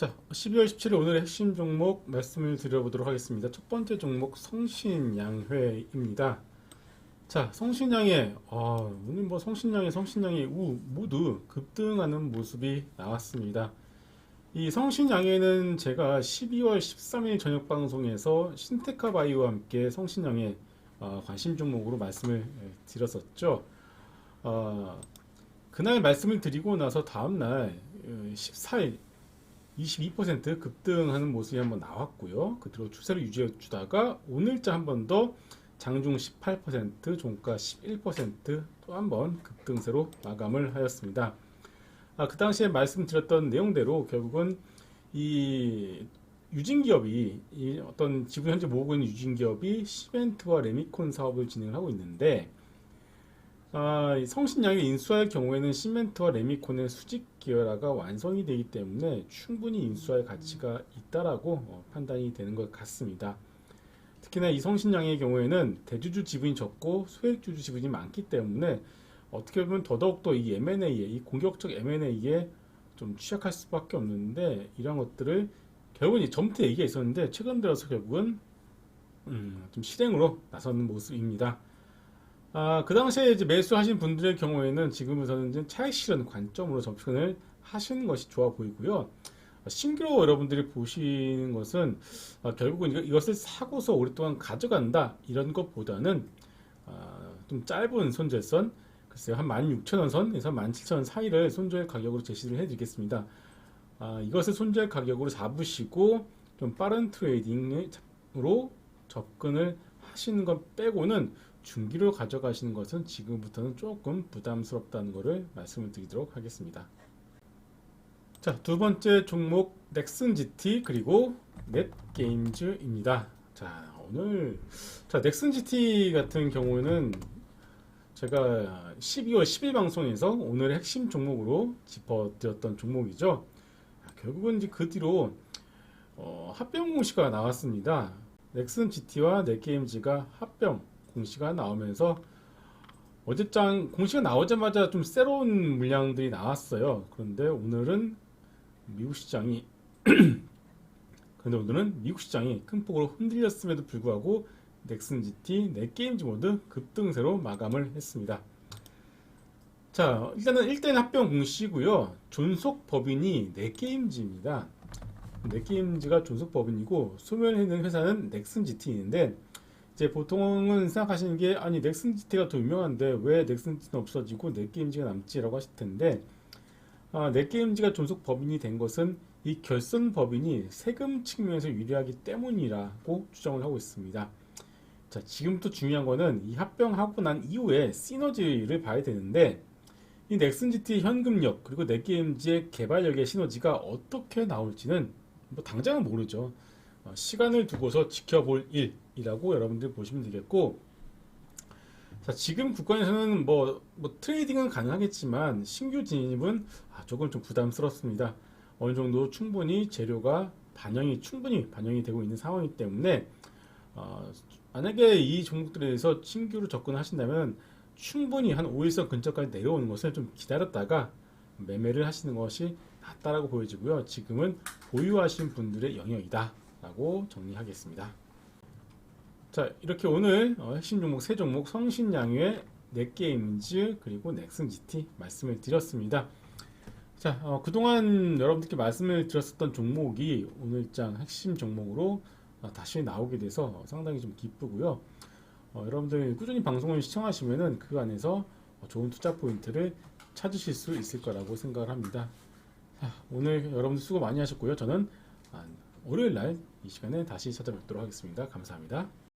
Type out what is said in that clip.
자, 12월 17일 오늘의 핵심 종목 말씀을 드려보도록 하겠습니다. 첫 번째 종목 성신양회입니다. 자, 성신양회, 아, 오늘 뭐 성신양회, 성신양회 우 모두 급등하는 모습이 나왔습니다. 이 성신양회는 제가 12월 13일 저녁 방송에서 신테카 바이오와 함께 성신양회 어, 관심 종목으로 말씀을 예, 드렸었죠. 어, 그날 말씀을 드리고 나서 다음날 14일 22% 급등하는 모습이 한번 나왔고요. 그대로 추세를 유지해 주다가 오늘자 한 번 더 장중 18%, 종가 11%또 한번 급등세로 마감을 하였습니다. 아, 그 당시에 말씀드렸던 내용대로 결국은 이 유진 기업이 이 어떤 지금 현재 모으고 있는 유진 기업이 시멘트와 레미콘 사업을 진행을 하고 있는데 아, 이 성신양을 인수할 경우에는 시멘트와 레미콘의 수직 기여라가 완성이 되기 때문에 충분히 인수할 가치가 있다라고 어, 판단이 되는 것 같습니다. 특히나 이 성신양의 경우에는 대주주 지분이 적고 소액주주 지분이 많기 때문에 어떻게 보면 더더욱더 이 M&A에 이 공격적 M&A에 좀 취약할 수밖에 없는데 이런 것들을 결국은 이 전부터 얘기가 있었는데 최근 들어서 결국은 음, 좀 실행으로 나서는 모습입니다. 아, 그 당시에 이제 매수하신 분들의 경우에는 지금부터는 이제 차익 실현 관점으로 접근을 하시는 것이 좋아 보이고요. 신규로 여러분들이 보시는 것은 아, 결국은 이것을 사고서 오랫동안 가져간다 이런 것보다는 아, 좀 짧은 손절선 글쎄요 한 16,000원 선에서 17,000원 사이를 손절 가격으로 제시를 해드리겠습니다. 아, 이것을 손절 가격으로 잡으시고 좀 빠른 트레이딩으로 접근을 하시는 것 빼고는 중기로 가져가시는 것은 지금부터는 조금 부담스럽다는 것을 말씀을 드리도록 하겠습니다. 자, 두 번째 종목 넥슨 GT 그리고 넷게임즈입니다. 자, 오늘 자, 넥슨 GT 같은 경우에는 제가 12월 10일 방송에서 오늘의 핵심 종목으로 짚어드렸던 종목이죠. 아, 결국은 이제 그 뒤로 어, 합병 공시가 나왔습니다. 넥슨 GT와 넷게임즈가 합병 공시가 나오면서 어제장 공시가 나오자마자 좀 새로운 물량들이 나왔어요. 그런데 오늘은 미국 시장이 그런데 오늘은 미국 시장이 큰 폭으로 흔들렸음에도 불구하고 넥슨 GT, 넷게임즈 모두 급등세로 마감을 했습니다. 자, 일단은 1대 합병 공시고요. 존속 법인이 넷게임즈입니다. 넷게임즈가 존속 법인이고 소멸해는 회사는 넥슨 GT인데 이제 보통은 생각하시는 게 아니 넥슨 GT가 더 유명한데 왜 넥슨 GT는 없어지고 넷게임즈가 남지라고 하실 텐데 아, 넷게임즈가 존속 법인이 된 것은 이 결선 법인이 세금 측면에서 유리하기 때문이라고 주장을 하고 있습니다. 자, 지금부터 중요한 거는 이 합병하고 난 이후에 시너지를 봐야 되는데 이 넥슨 GT 현금력 그리고 넷게임즈의 개발력의 시너지가 어떻게 나올지는 뭐 당장은 모르죠. 어, 시간을 두고서 지켜볼 일이라고 여러분들 보시면 되겠고 자, 지금 국가에서는 뭐, 뭐 트레이딩은 가능하겠지만 신규 진입은 아, 조금 좀 부담스럽습니다. 어느 정도 충분히 재료가 반영이 충분히 반영이 되고 있는 상황이기 때문에 어, 만약에 이 종목들에 대해서 신규로 접근하신다면 충분히 한 5일선 근처까지 내려오는 것을 좀 기다렸다가 매매를 하시는 것이 낫다라고 보여지고요. 지금은 보유하신 분들의 영역이다 라고 정리하겠습니다. 자 이렇게 오늘 어, 핵심 종목 세 종목 성신양회 넷게임즈 그리고 넥슨 GT 말씀을 드렸습니다. 자 어, 그동안 여러분들께 말씀을 드렸었던 종목이 오늘장 핵심 종목으로 어, 다시 나오게 돼서 상당히 좀 기쁘고요. 어, 여러분들 꾸준히 방송을 시청하시면은 그 안에서 어, 좋은 투자 포인트를 찾으실 수 있을 거라고 생각을 합니다. 자, 오늘 여러분들 수고 많이 하셨고요. 저는 아, 월요일 날 이 시간에 다시 찾아뵙도록 하겠습니다. 감사합니다.